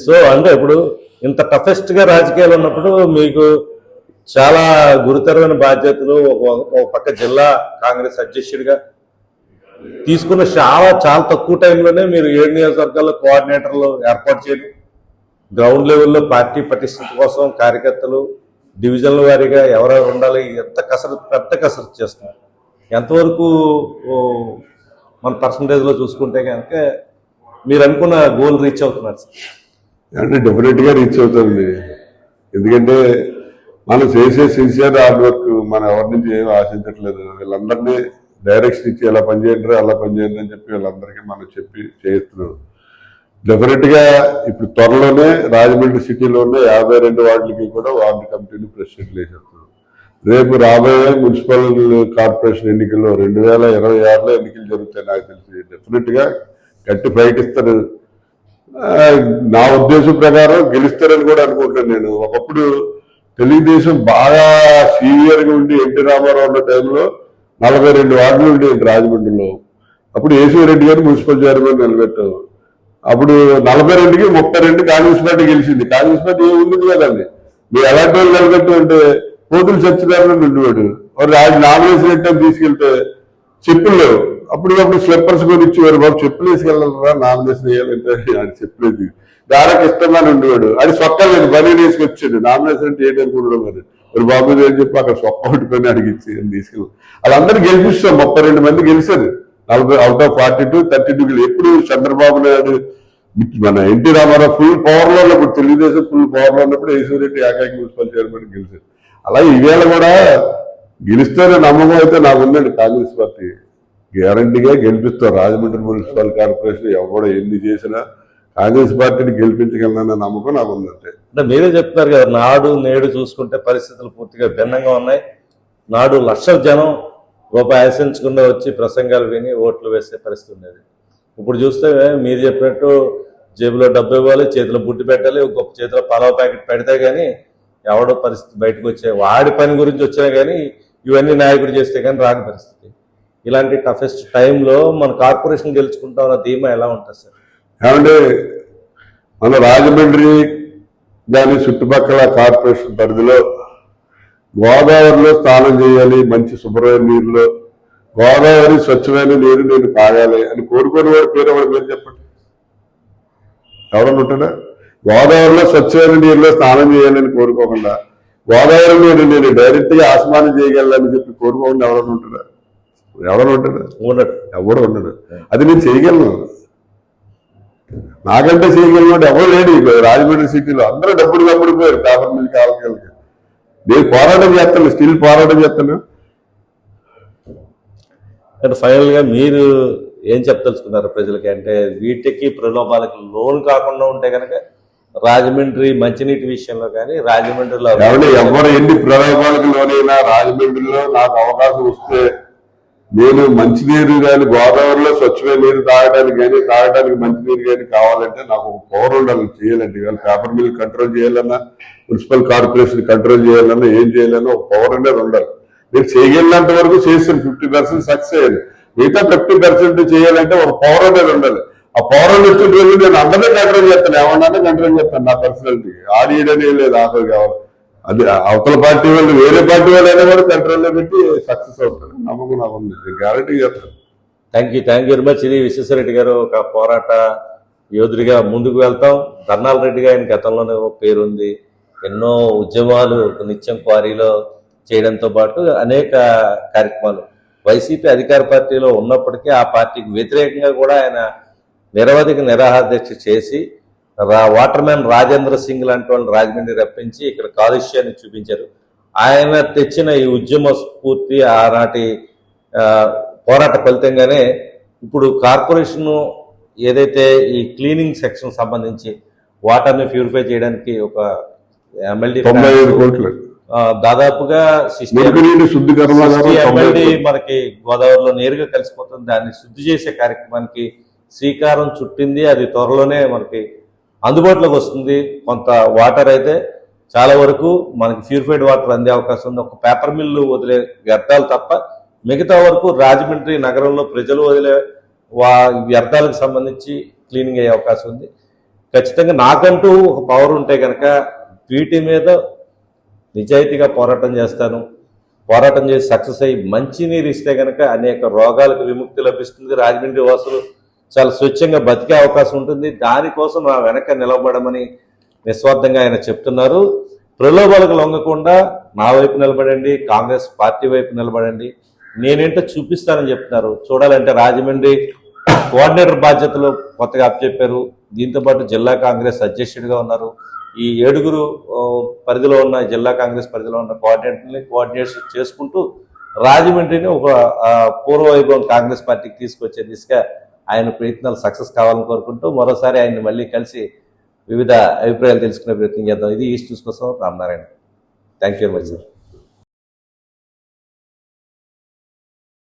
So అంటే ఇప్పుడు ఇంత టఫెస్ట్గా రాజకీయాలు ఉన్నప్పుడు మీకు చాలా గురుతరమైన బాధ్యతలు ఒక ఒక పక్క జిల్లా కాంగ్రెస్ అధ్యక్షుడిగా తీసుకున్న చాలా చాలా తక్కువ టైంలోనే మీరు ఏడు నియోజకవర్గాల్లో కోఆర్డినేటర్లు ఏర్పాటు చేయడం గ్రౌండ్ లెవెల్లో పార్టీ పటిష్టత కోసం కార్యకర్తలు డివిజన్ల వారీగా ఎవరెవరు ఉండాలి ఎంత కసరత్ పెద్ద కసరత్ చేస్తున్నారు. ఎంతవరకు మన పర్సంటేజ్లో చూసుకుంటే కనుక మీరు అనుకున్న గోల్ రీచ్ అవుతున్నారు సార్ అంటే డెఫినెట్గా రీచ్ అవుతుంది. ఎందుకంటే మనం చేసే సిన్సియర్ హార్డ్ వర్క్ మనం ఎవరి నుంచి ఏం ఆశించట్లేదు. వీళ్ళందరినీ డైరెక్షన్ ఇచ్చి ఎలా పనిచేయండి అలా పనిచేయండి అని చెప్పి వీళ్ళందరికీ మనం చెప్పి చేస్తున్నాం డెఫినెట్గా ఇప్పుడు త్వరలోనే రాజమండ్రి సిటీలోనే యాభై రెండు వార్డులకి కూడా వార్డు కమిటీని ప్రెసిడెంట్లు వేసేస్తున్నాం రేపు రాబోయే మున్సిపల్ కార్పొరేషన్ ఎన్నికల్లో రెండు వేల ఇరవై ఆరులో ఎన్నికలు జరుగుతాయి నాకు తెలిసి. డెఫినెట్గా గట్టి ఫైట్ ఇస్తారు. నా ఉద్దేశం ప్రకారం గెలుస్తారని కూడా అనుకుంటున్నాను నేను. ఒకప్పుడు తెలుగుదేశం బాగా సీనియర్గా ఉండి ఎన్టీ రామారావు ఉన్న టైంలో నలభై రెండు వార్డులు ఉండేవి రాజమండ్రిలో. అప్పుడు రెడ్డి గారు మున్సిపల్ చైర్మన్ నిలబెట్టారు అప్పుడు నలభై రెండుకి ముప్పై రెండు కాంగ్రెస్ పార్టీ గెలిచింది. కాంగ్రెస్ పార్టీ ఏముంది కదండి మీరు ఎలాంటి వాళ్ళు నిలబెట్టు అంటే పోతులు సత్యనారాయణ ఉండేవాడు రాజు నామినేషన్ ఎట్టని తీసుకెళ్తే చెప్పులు లేవు. అప్పుడు అప్పుడు స్లిప్పర్స్ గురించి ఇచ్చేవారు బాబు చెప్పులు వేసుకెళ్ళాలరా నామినేషన్ వేయాలంటే ఆయన చెప్పలేదు. దానికి ఇష్టంగానే ఉండేవాడు. అది సొక్కలేదు బనీ వేసుకొచ్చాడు నామినేషన్ అంటే ఏంటి అనుకున్నాడు మరి. మరి బాబు ఏం అని చెప్పి అక్కడ సొక్క పట్టుకొని అడిగించి అని తీసుకెళ్ళి? వాళ్ళందరూ గెలిపిస్తాం ముప్పై రెండు మంది గెలిచారు. నలభై out of forty two thirty two ఎప్పుడు చంద్రబాబు నాయుడు మన ఎన్టీ రామారావు ఫుల్ పవర్లో ఉన్నప్పుడు తెలుగుదేశం ఫుల్ పవర్లో ఉన్నప్పుడు ఈశ్వరెడ్డి ఏకాకి మున్సిపల్ చైర్మన్ గెలిచారు అలా ఈవేళ కూడా గెలిస్తేనే నమ్మకం అయితే నాకు ఉందండి కాంగ్రెస్ పార్టీ. గ్యారంటీగా గెలిపిస్తారు రాజమండ్రి మున్సిపల్ కార్పొరేషన్ ఎవడ ఎన్ని చేసినా కాంగ్రెస్ పార్టీని గెలిపించగలనన్న నమ్మకం నాకు ఉందంటే అంటే మీరే చెప్తున్నారు కదా నాడు నేడు చూసుకుంటే పరిస్థితులు పూర్తిగా భిన్నంగా ఉన్నాయి. నాడు లక్షల జనం రూపాయి ఆశించకుండా వచ్చి ప్రసంగాలు విని ఓట్లు వేసే పరిస్థితి ఉండేది. ఇప్పుడు చూస్తే మీరు చెప్పినట్టు జేబులో డబ్బు ఇవ్వాలి చేతిలో బుట్టి పెట్టాలి గొప్ప చేతిలో పలావ ప్యాకెట్ పెడితే కానీ ఎవడో పరిస్థితి బయటకు వచ్చే వాడి పని గురించి వచ్చినా కానీ ఇవన్నీ నాయకుడు చేస్తే కానీ రాని పరిస్థితి. ఇలాంటి టఫెస్ట్ టైంలో మన కార్పొరేషన్ గెలుచుకుంటామన్న ధీమా ఎలా ఉంటుంది సార్? ఏమంటే మన రాజమండ్రి దాని చుట్టుపక్కల కార్పొరేషన్ పరిధిలో గోదావరిలో స్నానం చేయాలి మంచి శుభ్రమైన నీరులో. గోదావరి స్వచ్ఛమైన నీరు నేను తాగాలి అని కోరుకునే పేరు ఎవరి పేరు చెప్పండి? ఎవరన్నా ఉంటాడా గోదావరిలో స్వచ్ఛమైన నీరులో స్నానం చేయాలని కోరుకోకుండా గోదావరి నీరు నేను డైరెక్ట్గా ఆస్మానం చేయగలని చెప్పి కోరుకోకుండా ఎవరన్నా ఉంటాడా ఎవరన్నా ఉంటాడా ఉండడు. ఎవడు ఉండడు. అది నేను చేయగలను. నాకంటే చేయగలిగినట్టు ఎవరు లేడు. రాజమండ్రి సిటీలో అందరూ డబ్బులు కమ్ముడిపోయారు పేపర్ మిల్ కావాలి నేను పోరాటం చేస్తాను. స్టిల్ పోరాటం చేస్తాను. అంటే ఫైనల్గా మీరు ఏం చెప్పదలుచుకున్నారు ప్రజలకి? అంటే వీటికి ప్రలోభాలకి లోన్ కాకుండా ఉంటే కనుక రాజమండ్రి మంచినీటి విషయంలో కానీ రాజమండ్రిలో ఎవరు ఎవరు ఎన్ని ప్రలోభాలకు లోనైనా రాజమండ్రిలో నాకు అవకాశం వస్తే నేను మంచినీరు కానీ గోదావరిలో స్వచ్ఛమైన నీరు తాగడానికి కానీ తాగడానికి మంచినీరు కానీ కావాలంటే నాకు ఒక పవర్ ఉండాలి. చేయాలంటే ఇవాళ పేపర్ మిల్ కంట్రోల్ చేయాలన్నా మున్సిపల్ కార్పొరేషన్ కంట్రోల్ చేయాలన్నా ఏం చేయాలన్నా ఒక పవర్ అనేది ఉండాలి. నేను చేయగలిగినంత వరకు చేసాను ఫిఫ్టీ పర్సెంట్ సక్సెస్ అయ్యాను. మిగతా ఫిఫ్టీ పర్సెంట్ చేయాలంటే ఒక పవర్ అనేది ఉండాలి. ఆ పవర్ అనేది నేను అందరినీ కంట్రోల్ చేస్తాను. ఏమన్నా కంట్రోల్ చేస్తాను నా పర్సనాలిటీ ఆడియడనే లేదు ఆఖరు కావాలి అది అవతల పార్టీ వాళ్ళు వేరే పార్టీ వాళ్ళు అయినా కూడా కంట్రోల్లో పెట్టి సక్సెస్ అవుతారు. నమ్మకం నాకు ఉంది. గ్యారంటీ చేస్తాను. Thank you thank you very much ఇది విశ్వేశ్వరరెడ్డి గారు ఒక పోరాట యోధుడిగా ముందుకు వెళ్తాం. ధర్నాల రెడ్డిగా ఆయన గతంలోనే ఓ పేరుంది ఎన్నో ఉద్యమాలు నిత్యం క్వారీలో చేయడంతో పాటు అనేక కార్యక్రమాలు. వైసీపీ అధికార పార్టీలో ఉన్నప్పటికీ ఆ పార్టీకి వ్యతిరేకంగా కూడా ఆయన నిరవధిక నిరాహార దీక్ష చేసి వాటర్ మ్యాన్ రాజేంద్ర సింగ్ లాంటి వాళ్ళని రాజమండ్రి రప్పించి ఇక్కడ కాలుష్యాన్ని చూపించారు. ఆయన తెచ్చిన ఈ ఉద్యమ స్ఫూర్తి ఆనాటి పోరాట ఫలితంగానే ఇప్పుడు కార్పొరేషన్ ఏదైతే ఈ క్లీనింగ్ సెక్షన్ సంబంధించి వాటర్ని ప్యూరిఫై చేయడానికి ఒక కోట్లు. దాదాపుగా కోట్లు. మనకి గోదావరిలో నేరుగా కలిసిపోతుంది. దాన్ని శుద్ధి చేసే కార్యక్రమానికి శ్రీకారం చుట్టింది. అది త్వరలోనే మనకి అందుబాటులోకి వస్తుంది. కొంత వాటర్ అయితే చాలా వరకు మనకి ప్యూరిఫైడ్ వాటర్ అందే అవకాశం ఉంది. ఒక పేపర్ మిల్లు వదిలే వ్యర్థాలు తప్ప మిగతా వరకు రాజమండ్రి నగరంలో ప్రజలు వదిలే వా వ్యర్థాలకు సంబంధించి క్లీనింగ్ అయ్యే అవకాశం ఉంది. ఖచ్చితంగా నాకంటూ ఒక పవర్ ఉంటే కనుక వీటి మీద నిజాయితీగా పోరాటం చేస్తాను. పోరాటం చేసి సక్సెస్ అయ్యి మంచినీరు ఇస్తే కనుక అనేక రోగాలకు విముక్తి లభిస్తుంది. రాజమండ్రి వాసులు చాలా స్వచ్ఛంగా బతికే అవకాశం ఉంటుంది. దానికోసం నా వెనక నిలబడమని నిస్వార్థంగా ఆయన చెప్తున్నారు. ప్రలోభాలకు లొంగకుండా నా వైపు నిలబడండి కాంగ్రెస్ పార్టీ వైపు నిలబడండి. నేనేంటో చూపిస్తానని చెప్తున్నారు. చూడాలంటే రాజమండ్రి కోఆర్డినేటర్ బాధ్యతలు కొత్తగా అప్పచెప్పారు. దీంతో పాటు జిల్లా కాంగ్రెస్ అధ్యక్షుడిగా ఉన్నారు. ఈ ఏడుగురు పరిధిలో ఉన్న జిల్లా కాంగ్రెస్ పరిధిలో ఉన్న కోఆర్డినేటర్ని కోఆర్డినేషన్ చేసుకుంటూ రాజమండ్రిని ఒక పూర్వవైభవం పూర్వ వైభవం కాంగ్రెస్ పార్టీకి తీసుకొచ్చే దిశగా ఆయన ప్రయత్నాలు సక్సెస్ కావాలని కోరుకుంటూ మరోసారి ఆయన్ని మళ్ళీ కలిసి వివిధ అభిప్రాయాలు తెలుసుకునే ప్రయత్నం చేద్దాం. ఇది ఈస్ట్ న్యూస్ కోసం Ramanarayana thank you very much sir